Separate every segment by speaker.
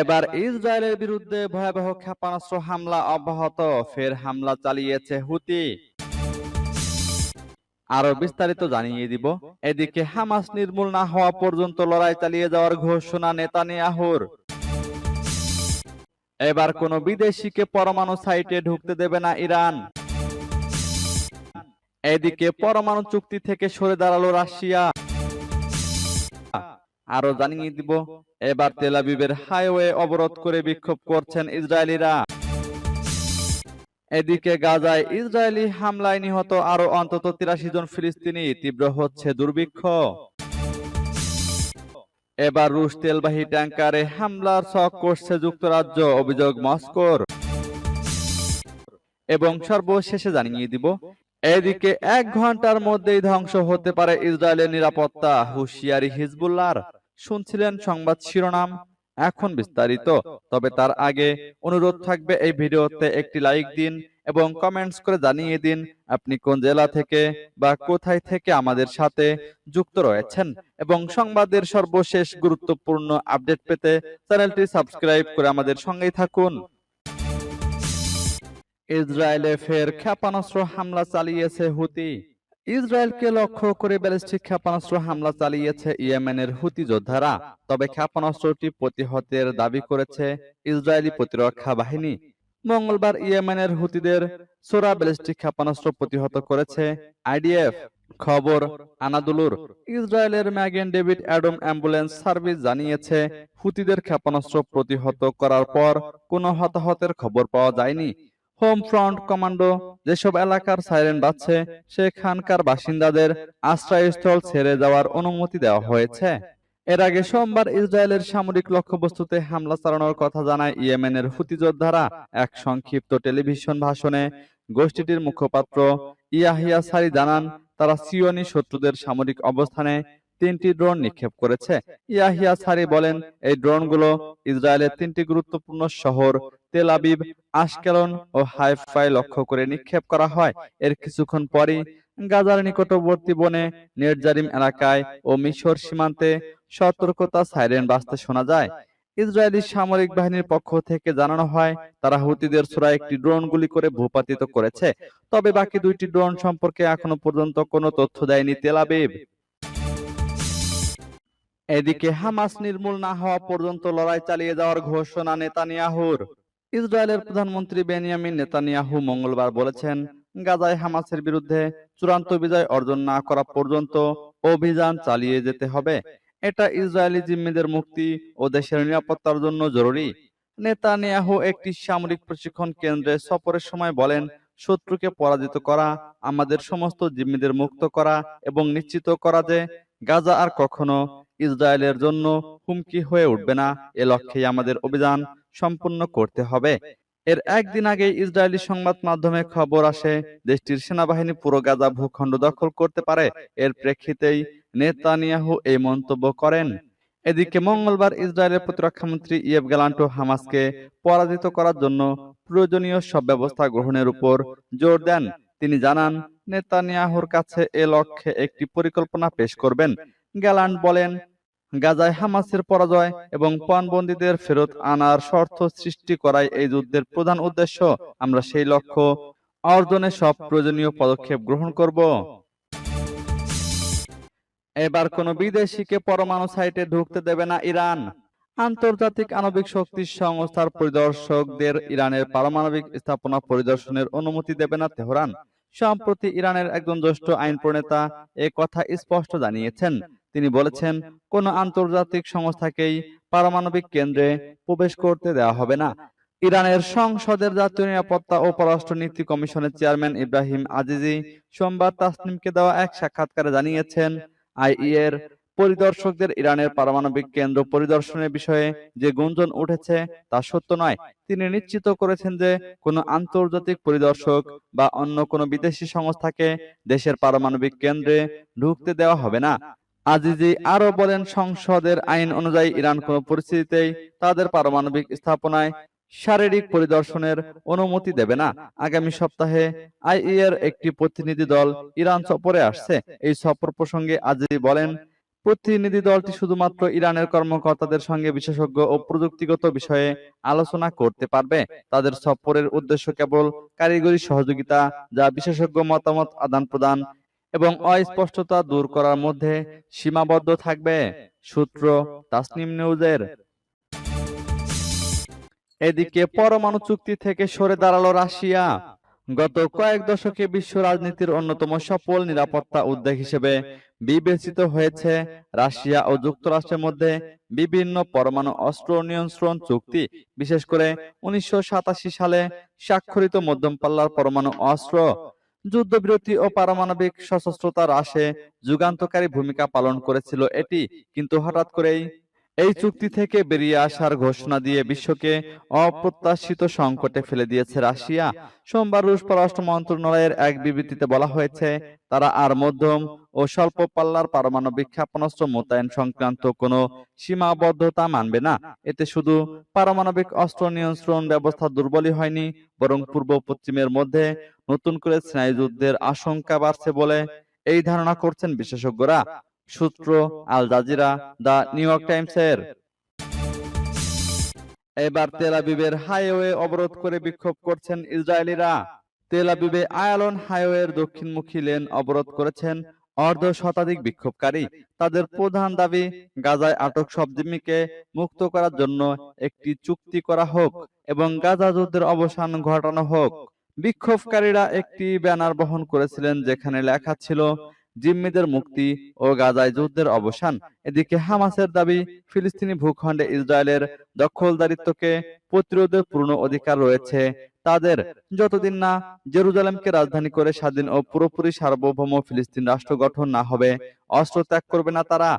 Speaker 1: এবার ইসরায়েলের বিরুদ্ধে ভয়াবহ ক্ষেপণাস্ত্র হামলা অব্যাহত ফের হামলা চালিয়েছে হুতি আরো বিস্তারিত জানিয়ে দিব এদিকে হামাস নির্মূল না হওয়া পর্যন্ত লড়াই চালিয়ে যাওয়ার ঘোষণা নেতানিয়াহুর এবার কোনো বিদেশিকে পরমাণু সাইটে ঢুকতে দেবে না ইরান এদিকে পরমাণু চুক্তি থেকে সরে দাঁড়ালো রাশিয়া আরো জানিয়ে দিব এবার তেলাবিবের হাইওয়ে অবরোধ করে বিক্ষোভ করছেন ইসরায়েলিরা এদিকে গাজায় ইসরায়েলি হামলায় নিহত আরো অন্তত তিরাশি জন ফিলিস্তিনি তীব্র হচ্ছে দুর্ভিক্ষ এবার রুশ তেলবাহী ট্যাঙ্কারে হামলার শখ করছে যুক্তরাজ্য অভিযোগ মস্কোর এবং সর্বশেষে জানিয়ে দিব এদিকে এক ঘন্টার মধ্যেই ধ্বংস হতে পারে ইসরায়েলের নিরাপত্তা হুশিয়ারি হিজবুল্লার শুনছিলেন সংবাদ শিরোনাম এখন বিস্তারিত তবে তার আগে অনুরোধ থাকবে এই ভিডিওতে একটি লাইক দিন এবং কমেন্টস করে জানিয়ে দিন আপনি কোন জেলা থেকে বা কোথায় থেকে আমাদের সাথে যুক্ত রয়েছেন এবং সংবাদের সর্বশেষ গুরুত্বপূর্ণ আপডেট পেতে চ্যানেলটি সাবস্ক্রাইব করে আমাদের সঙ্গেই থাকুন ইসরায়েলে ফের ক্ষেপণাস্ত্র হামলা চালিয়েছে হুতি ইসরায়েলকে লক্ষ্য করে ব্যালিস্টিক ক্ষেপণাস্ত্র হামলা চালিয়েছে ইয়েমেনের হুতি যোদ্ধারা তবে ক্ষেপণাস্ত্রটি প্রতিহতের দাবি করেছে ইসরায়েলি প্রতিরক্ষা বাহিনী মঙ্গলবার ইয়েমেনের হুতিদের সোরা ব্যালিস্টিক ক্ষেপণাস্ত্র প্রতিহত করেছে আইডিএফ খবর আনাদুলুর ইসরায়েলের Magen David Adom ambulance service জানিয়েছে হুতিদের ক্ষেপণাস্ত্র প্রতিহত করার পর কোনো হতাহতের খবর পাওয়া যায়নি হোম ফ্রন্ট কমান্ডো যেসব এলাকার সাইরেন বাজছে সেখানকার বাসিন্দাদের আশ্রয়স্থল ছেড়ে যাওয়ার অনুমতি দেওয়া হয়েছে এর আগে সোমবার ইসরায়েলের সামরিক লক্ষ্যবস্তুতে হামলা চালানোর কথা জানায় ইয়েমেনের হুতি যোদ্ধারা এক সংক্ষিপ্ত টেলিভিশন ভাষণে গোষ্ঠীটির মুখপাত্র ইয়াহিয়া সারি জানান তারা সিওনি শত্রুদের সামরিক অবস্থানে তিনটি ড্রোন নিক্ষেপ করেছে ইয়াহিয়া সারি বলেন এই ড্রোনগুলো ইসরায়েলের তিনটি গুরুত্বপূর্ণ শহর তেল আবিব আশকেলন ও হাইফাই লক্ষ্য করে নিক্ষেপ করা হয় এর কিছুক্ষণ পরই গাজার নিকটবর্তী বনে নির্জারিম এলাকায় ও মিশর সীমান্তে সতর্কতা সাইরেন বাজতে শোনা যায় ইসরায়েলি সামরিক বাহিনীর পক্ষ থেকে জানানো হয় তারা হুতিদের ছোড়া একটি ড্রোন গুলি করে ভূপাতিত করেছে তবে বাকি দুইটি ড্রোন সম্পর্কে এখনো পর্যন্ত কোনো তথ্য দেয়নি তেলাবিব এদিকে হামাস নির্মূল না হওয়া পর্যন্ত লড়াই চালিয়ে যাওয়ার ঘোষণা নেতানিয়াহুর ইসরায়েলের প্রধানমন্ত্রী বেনিয়ামিন নেতানিয়াহু মঙ্গলবার বলেছেন গাজায় হামাসের বিরুদ্ধে চূড়ান্ত বিজয় অর্জন না করা পর্যন্ত অভিযান চালিয়ে যেতে হবে এটা ইসরায়েলি জিম্মিদের মুক্তি ও দেশের নিরাপত্তার জন্য জরুরি নেতানিয়াহু একটি সামরিক প্রশিক্ষণ কেন্দ্রে সফরের সময় বলেন শত্রুকে পরাজিত করা আমাদের সমস্ত জিম্মিদের মুক্ত করা এবং নিশ্চিত করা যে গাজা আর কখনো ইসরায়েলের জন্য হুমকি হয়ে উঠবে না এ লক্ষ্যেই আমাদের অভিযান সম্পূর্ণ করতে হবে এর একদিন আগে ইসরায়েলি সংবাদ মাধ্যমে খবর আসে দেশটির সেনাবাহিনী পুরো গাজা ভূখণ্ড দখল করতে পারে এর প্রেক্ষিতেই নেতানিয়াহু এই মন্তব্য করেন এদিকে মঙ্গলবার ইসরায়েলের প্রতিরক্ষা মন্ত্রী ইয়েব গ্যালান্টো হামাসকে পরাজিত করার জন্য প্রয়োজনীয় সব ব্যবস্থা গ্রহণের উপর জোর দেন তিনি জানান নেতানিয়াহুর কাছে এ লক্ষ্যে একটি পরিকল্পনা পেশ করবেন গ্যালান্ট বলেন গাজায় হামাসের পরাজয় এবং পণবন্দীদের ফেরত আনার শর্ত সৃষ্টি করাই এই যুদ্ধের প্রধান উদ্দেশ্য আমরা সেই লক্ষ্য অর্জনে সব প্রয়োজনীয় পদক্ষেপ গ্রহণ করব এবার কোন বিদেশিকে পরমাণু সাইটে ঢুকতে দেবে না ইরান আন্তর্জাতিক আণবিক শক্তি সংস্থার পরিদর্শকদের ইরানের পারমাণবিক স্থাপনা পরিদর্শনের অনুমতি দেবে না তেহরান সম্প্রতি ইরানের একজন জ্যেষ্ঠ আইন প্রণেতা এ কথা স্পষ্ট জানিয়েছেন তিনি বলেছেন কোন আন্তর্জাতিক সংস্থাকেই পারমাণবিক কেন্দ্রে প্রবেশ করতে দেওয়া হবে না ইরানের সংসদের জাতীয় নিরাপত্তা ও পররাষ্ট্র নীতি কমিশনের চেয়ারম্যান ইব্রাহিম আজিজি সোমবার তাসনিমকে দেওয়া এক সাক্ষাৎকারে জানিয়েছেন আইইএর পরিদর্শকদের ইরানের পারমাণবিক কেন্দ্র পরিদর্শনের বিষয়ে যে গুঞ্জন উঠেছে তা সত্য নয় তিনি নিশ্চিত করেছেন যে কোনো আন্তর্জাতিক পরিদর্শক বা অন্য কোনো বিদেশি সংস্থাকে দেশের পারমাণবিক কেন্দ্রে ঢুকতে দেওয়া হবে না আজিজি আরো বলেন সংসদের আইন অনুযায়ী ইরান কোন পরিস্থিতিতেই তাদের পারমাণবিক স্থাপনায় শারীরিক পরিদর্শনের অনুমতি দেবে না আগামী সপ্তাহে আইইএর একটি প্রতিনিধি দল ইরান সফরে আসছে এই সফর প্রসঙ্গে আজিজি বলেন প্রতিনিধি দলটি শুধুমাত্র ইরানের কর্মকর্তাদের সঙ্গে বিশেষজ্ঞ ও প্রযুক্তিগত বিষয়ে আলোচনা করতে পারবে তাদের সফরের উদ্দেশ্য কেবল কারিগরি সহযোগিতা যা বিশেষজ্ঞ মতামত আদান প্রদান এবং অস্পষ্টতা দূর করার মধ্যে সীমাবদ্ধ থাকবে সূত্র তাসনিম নিউজের এদিকে পরমাণু চুক্তি থেকে সরে দাঁড়ালো রাশিয়া গত কয়েক দশকে বিশ্ব রাজনীতির অন্যতম সফল নিরাপত্তা উদ্যোগ হিসেবে বিবেচিত হয়েছে রাশিয়া ও যুক্তরাষ্ট্রের মধ্যে বিভিন্ন পরমাণু অস্ত্র নিয়ন্ত্রণ চুক্তি বিশেষ করে উনিশশো সালে স্বাক্ষরিত মধ্যম পাল্লার পরমাণু অস্ত্র যুদ্ধবিরতি ও পারমাণবিক সশস্ত্রতা হ্রাসে যুগান্তকারী ভূমিকা পালন করেছিল এটি কিন্তু হঠাৎ করেই এই চুক্তি থেকে বেরিয়ে আসার ঘোষণা দিয়ে বিশ্বকে অপ্রত্যাশিত সংকটে ফেলে দিয়েছে রাশিয়া সোমবার রুশ পররাষ্ট্র মন্ত্রণালয়ের এক বিবৃতিতে বলা হয়েছে তারা আর মধ্যম ও স্বল্প পাল্লার পারমাণবিক ক্ষেপণাস্ত্র মোতায়েন সংক্রান্ত কোনো সীমাবদ্ধতা মানবে না এতে শুধু পারমাণবিক অস্ত্র নিয়ন্ত্রণ ব্যবস্থা দুর্বলই হয়নি বরং পূর্ব পশ্চিমের মধ্যে নতুন করে স্নায়ুযুদ্ধের আশঙ্কা বাড়ছে বলে এই ধারণা করছেন বিশেষজ্ঞরা সূত্র Al Jazeera the New York Times এর এবার তেল আবিবের হাইওয়ে অবরোধ করে বিক্ষোভ করছেন ইসরায়েলিরা তেল আবিবে আয়ালন হাইওয়ের দক্ষিণমুখী লেন অবরোধ করেছেন অর্ধ শতাধিক বিক্ষোভকারী তাদের প্রধান দাবি গাজায় আটক সব জিম্মিকে মুক্ত করার জন্য একটি চুক্তি করা হোক এবং গাজা যুদ্ধের অবসান ঘটানো হোক বিক্ষোভকারীরা একটি ব্যানার বহন করেছিলেন যেখানে লেখা ছিল জিম্মিদের মুক্তি ও গাজায় যুদ্ধের অবসান এদিকে হামাসের দাবি ফিলিস্তিনি ভূখণ্ডে ইসরায়েলের দখলদারিত্বকে প্রতিরোধের পূর্ণ অধিকার রয়েছে তাদের যতদিন না জেরুজালেমকে রাজধানী করে স্বাধীন ও পুরোপুরি সার্বভৌম ফিলিস্তিন রাষ্ট্র গঠন না হবে অস্ত্র ত্যাগ করবে না তারা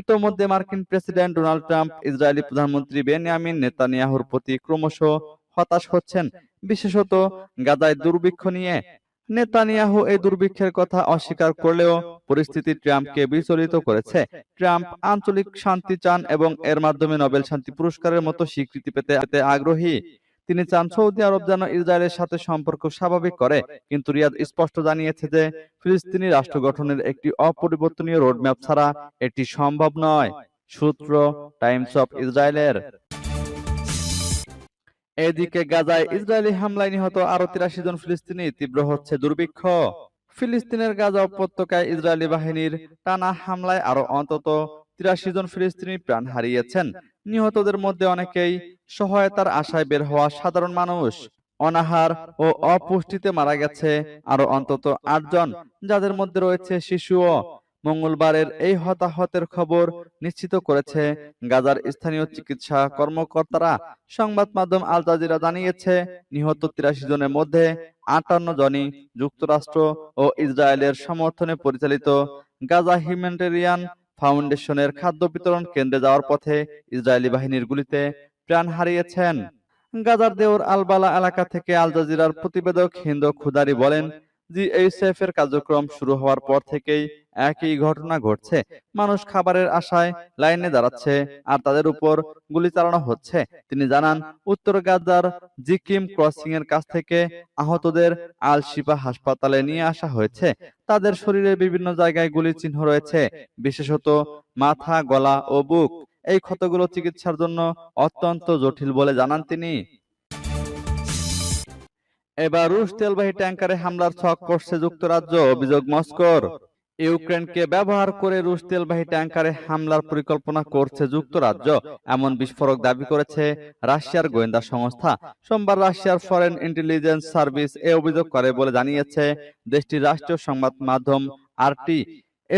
Speaker 1: ইতোমধ্যে মার্কিন প্রেসিডেন্ট ডোনাল্ড ট্রাম্প ইসরায়েলি প্রধানমন্ত্রী বেনিয়ামিন নেতানিয়াহুর প্রতি ক্রমশ হতাশ হচ্ছেন বিশেষত গাজায় দুর্ভিক্ষ নিয়ে নেতানিয়াহু এই দুর্ভিক্ষের কথা অস্বীকার করলেও পরিস্থিতি ট্রাম্পকে বিচলিত করেছে ট্রাম্প আঞ্চলিক শান্তি চান এবং এর মাধ্যমে নোবেল শান্তি পুরস্কারের মতো স্বীকৃতি পেতে পেতে আগ্রহী তিনি চান সৌদি আরব যেন ইসরায়েলের সাথে সম্পর্ক স্বাভাবিক করে কিন্তু রিয়াদ স্পষ্ট জানিয়েছে যে ফিলিস্তিনি রাষ্ট্র গঠনের একটি অপরিবর্তনীয় রোডম্যাপ ছাড়া এটি সম্ভব নয় সূত্র টাইমস অফ ইসরায়েলের এদিকে গাজায় ইসরায়েলি হামলায় নিহত আরো তিরাশি জন ফিলিস্তিনি তীব্র হচ্ছে দুর্ভিক্ষ ফিলিস্তিনের গাজা উপত্যকায় ইসরায়েলি বাহিনীর টানা হামলায় আরো অন্তত তিরাশি জন ফিলিস্তিনি প্রাণ হারিয়েছেন নিহতদের মধ্যে অনেকেই সহায়তার আশায় বের হওয়া সাধারণ মানুষ অনাহার ও অপুষ্টিতে মারা গেছে আরো অন্তত আটজন যাদের মধ্যে রয়েছে শিশুও মঙ্গলবারের এই হতাহতের খবর নিশ্চিত করেছে গাজার স্থানীয় চিকিৎসা কর্মকর্তারা সংবাদ মাধ্যম আল জাজিরা জানিয়েছে নিহত তিরাশি জনের মধ্যে আটান্ন জনই যুক্তরাষ্ট্র ও ইসরায়েলের সমর্থনে পরিচালিত গাজা হিউম্যানিটেরিয়ান ফাউন্ডেশনের খাদ্য বিতরণ কেন্দ্রে যাওয়ার পথে ইসরায়েলি বাহিনীর গুলিতে প্রাণ হারিয়েছেন গাজার দেওর আলবালা এলাকা থেকে আল জাজিরার প্রতিবেদক হিন্দু খুদারি বলেন জিএইচএফ এর কার্যক্রম শুরু হওয়ার পর থেকেই একই ঘটনা ঘটছে মানুষ খাবারের আশায় লাইনে দাঁড়াচ্ছে আর তাদের উপর গুলি চালানো হচ্ছে তিনি জানান উত্তর গাজার জিকিম ক্রসিং এর কাছ থেকে আহতদের আল শিফা হাসপাতালে নিয়ে আসা হয়েছে তাদের শরীরে বিভিন্ন জায়গায় গুলির চিহ্ন রয়েছে বিশেষত মাথা গলা ও বুক এই ক্ষতগুলো চিকিৎসার জন্য অত্যন্ত জটিল বলে জানান তিনি এবার রুশ তেলবাহী ট্যাঙ্কারে হামলার ছক করছে যুক্তরাজ্য অভিযোগ মস্কোর ইউক্রেনকে ব্যবহার করে রুশ তেলবাহী ট্যাঙ্কারে হামলার পরিকল্পনা করছে যুক্তরাজ্য এমন বিস্ফোরক দাবি করেছে রাশিয়ার গোয়েন্দা সংস্থা সোমবার রাশিয়ার ফরেন ইন্টেলিজেন্স সার্ভিস এ অভিযোগ করে বলে জানিয়েছে দেশটির রাষ্ট্রীয় সংবাদ মাধ্যম আরটি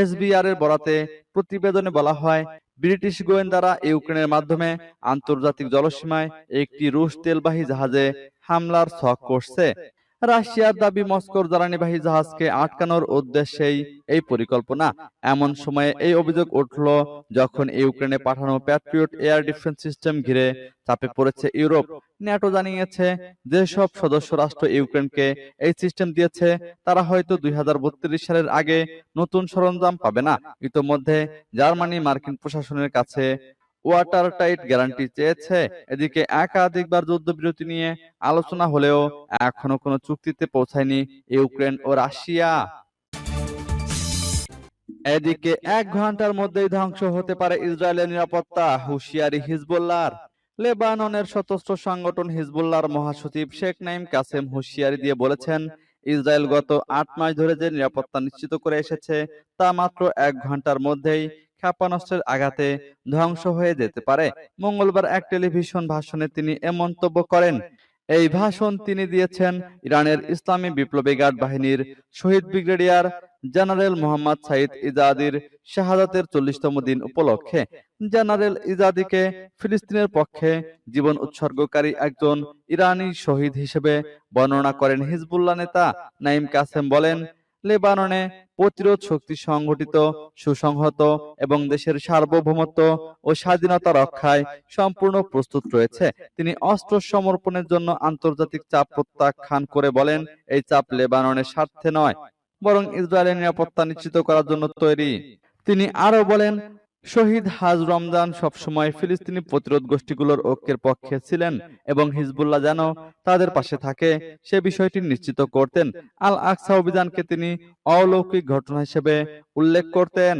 Speaker 1: এসবিআর এর বরাতে প্রতিবেদনে বলা হয় ব্রিটিশ গোয়েন্দারা ইউক্রেনের মাধ্যমে আন্তর্জাতিক জলসীমায় একটি রুশ তেলবাহী জাহাজে হামলার ছক করছে রাশিয়ার দাবি মস্কোর জ্বালানিবাহী জাহাজকে আটকানোর উদ্দেশ্যেই এই পরিকল্পনা এমন সময়ে এই অভিযোগ উঠল যখন ইউক্রেনে পাঠানো প্যাট্রিয়ট এয়ার ডিফেন্স সিস্টেম ঘিরে চাপে পড়েছে ইউরোপ ন্যাটো জানিয়েছে যেসব সদস্য রাষ্ট্র ইউক্রেনকে এই সিস্টেম দিয়েছে তারা হয়তো দুই সালের আগে নতুন সরঞ্জাম পাবে না ইতোমধ্যে জার্মানি মার্কিন প্রশাসনের কাছে ওয়াটার টাইট গ্যারান্টি চেয়েছে এদিকে একাধিকবার যুদ্ধবিরতি নিয়ে আলোচনা হলেও এখনো কোনো চুক্তিতে পৌঁছায়নি ইউক্রেন ও রাশিয়া এদিকে এক ঘন্টার মধ্যেই ধ্বংস হতে পারে ইসরায়েলের নিরাপত্তা হুশিয়ারি হিজবুল্লার লেবাননের সশস্ত্র সংগঠন হিজবুল্লার মহাসচিব শেখ নাইম কাসেম হুশিয়ারি দিয়ে বলেছেন ইসরায়েল গত আট মাস ধরে যে নিরাপত্তা নিশ্চিত করে এসেছে তা মাত্র এক ঘন্টার মধ্যেই ক্ষেপণাস্ত্রের আঘাতে ধ্বংস হয়ে যেতে পারে মঙ্গলবার এক টেলিভিশন ভাষণে তিনি এ মন্তব্য করেন এই ভাষণ তিনি দিয়েছেন ইরানের ইসলামী বিপ্লবী গার্ড বাহিনীর শহীদ ব্রিগেডিয়ার জেনারেল মোহাম্মদ সাইদ ইজাদির শাহাদাতের চল্লিশতম দিন উপলক্ষে জেনারেল ইজাদিকে ফিলিস্তিনের পক্ষে জীবন উৎসর্গকারী একজন ইরানি শহীদ হিসেবে বর্ণনা করেন হিজবুল্লাহ নেতা নাইম কাসেম বলেন লেবাননে প্রতিরোধ শক্তি সংগঠিত সুসংহত এবং দেশের সার্বভৌমত্ব ও স্বাধীনতা রক্ষায় সম্পূর্ণ প্রস্তুত রয়েছে তিনি অস্ত্র সমর্পণের জন্য আন্তর্জাতিক চাপ প্রত্যাখ্যান করে বলেন এই চাপ লেবাননের স্বার্থে নয় বরং ইসরায়েলের নিরাপত্তা নিশ্চিত করার জন্য তৈরি তিনি আরো বলেন শহীদ হাজ রমজান সবসময় ফিলিস্তিনি প্রতিরোধ গোষ্ঠীগুলোর ঐক্যের পক্ষে ছিলেন এবং হিজবুল্লাহ যেন তাদের পাশে থাকে সে বিষয়টি নিশ্চিত করতেন আল আকসা অভিযানকে তিনি অলৌকিক ঘটনা হিসেবে উল্লেখ করতেন